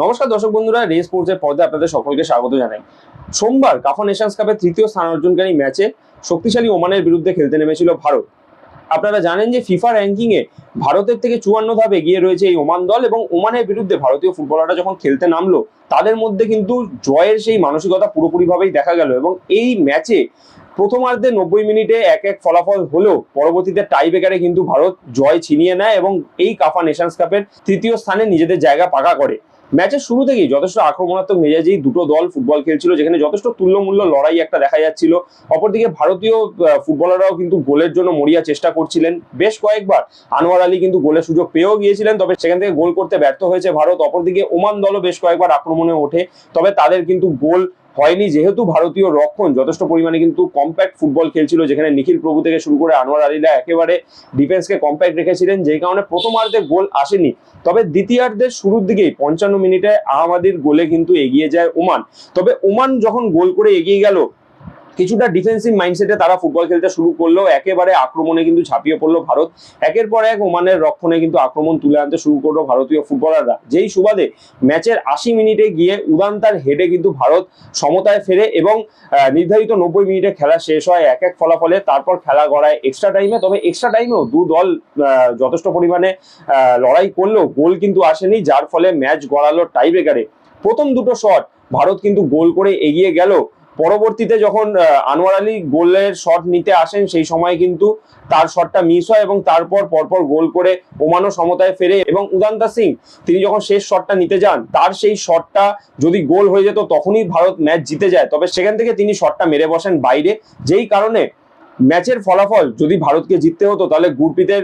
নমস্কার দর্শক বন্ধুরা, রেস স্পোর্টসের পর্দায় আপনাদের সকলকে স্বাগত জানাই। সোমবার কাফা নেশনস কাপের তৃতীয় স্থান অর্জনকারী ম্যাচে শক্তিশালী ওমানের বিরুদ্ধে খেলতে নেমেছিল ভারত। আপনারা জানেন যে ফিফা র্যাঙ্কিং এ ভারতের থেকে চুয়ান্ন ধাপ এগিয়ে রয়েছে এই ওমান দল এবং ওমানের বিরুদ্ধে ভারতীয় ফুটবলাররা যখন খেলতে নামলো, তাদের মধ্যে কিন্তু জয়ের সেই মানসিকতা পুরোপুরিভাবেই দেখা গেল এবং এই ম্যাচে প্রথমার্ধে নব্বই মিনিটে এক এক ফলাফল হলেও পরবর্তীতে টাই ব্রেকারে কিন্তু ভারত জয় ছিনিয়ে নেয় এবং এই কাফা নেশনস কাপের তৃতীয় স্থানে নিজেদের জায়গা পাকা করে। ম্যাচের শুরু থেকেই যথেষ্ট আক্রমণাত্মক মেজাজেই দুটো দল ফুটবল খেলছিল, যেখানে যথেষ্ট তুল্যমূল্য লড়াই একটা দেখা যাচ্ছিল। অপরদিকে ভারতীয় ফুটবলাররাও কিন্তু গোলের জন্য মরিয়া চেষ্টা করছিলেন। বেশ কয়েকবার আনোয়ার আলী কিন্তু গোলের সুযোগ পেয়েও গিয়েছিলেন, তবে সেখান থেকে গোল করতে ব্যর্থ হয়েছে ভারত। অপরদিকে ওমান দলও বেশ কয়েকবার আক্রমণে ওঠে, তবে তাদের কিন্তু গোল হয়নি। যেহেতু ভারতীয় রক্ষণ যথেষ্ট পরিমাণে কিন্তু কম্প্যাক্ট ফুটবল খেলছিল, যেখানে নিখিল প্রভু থেকে শুরু করে আনোয়ার আলীরা একেবারে ডিফেন্সকে কম্প্যাক্ট রেখেছিলেন, যে কারণে প্রথমার্ধে গোল আসেনি। তবে দ্বিতীয়ার্ধের শুরুর দিকেই পঞ্চান্ন মিনিটে আহমাদির গোলে কিন্তু এগিয়ে যায় ওমান। তবে ওমান যখন গোল করে এগিয়ে গেল কিছুটা ডিফেন্সিভ মাইন্ডসেটে তারা ফুটবল খেলতে শুরু করল। একেবারে আক্রমণে কিন্তু ঝাঁপিয়ে পড়ল ভারত। একের পর এক ওমানের রক্ষণে কিন্তু আক্রমণ তুলে আনতে শুরু করল ভারতীয় ফুটবলাররা যেই সুবাদে ম্যাচের আশি মিনিটে গিয়ে উদান্তার হেডে কিন্তু ভারত সমতায় ফেরে এবং নির্ধারিত নব্বই মিনিটে খেলা শেষ হয় এক এক ফলাফলে। তারপর খেলা গড়ায় এক্সট্রা টাইমে তবে এক্সট্রা টাইমেও দু দল যথেষ্ট পরিমাণে লড়াই করলেও গোল কিন্তু আসেনি, যার ফলে ম্যাচ গড়ালো টাই ব্রেকারে প্রথম দুটো শট ভারত কিন্তু গোল করে এগিয়ে গেল। পরবর্তীতে যখন আনোয়ার আলী গোলের শট নিতে আসেন, সেই সময় কিন্তু তার শটটা মিস হয় এবং তারপর পরপর গোল করে ওমানও সমতায় ফেরে এবং উদান্তা সিং, তিনি যখন শেষ শটটা নিতে যান, তার সেই শটটা যদি গোল হয়ে যেত তখনই ভারত ম্যাচ জিতে যায়। তবে সেখান থেকে তিনি শটটা মেরে বসেন বাইরে। যেই কারণে ম্যাচের ফলাফল যদি ভারতকে জিততে হতো, তাহলে গুরপ্রীতের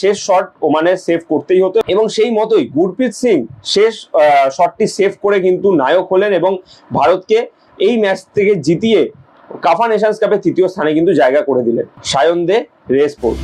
শেষ শট ওমানে সেভ করতেই হতো এবং সেই মতোই গুরপ্রীত সিং শেষ শটটি সেভ করে কিন্তু নায়ক হলেন এবং ভারতকে এই ম্যাচ থেকে জিতিয়ে কাফা নেশনস কাপের তৃতীয় স্থানে কিন্তু জায়গা করে দিলেন। সায়ন দে রেসপোর্ট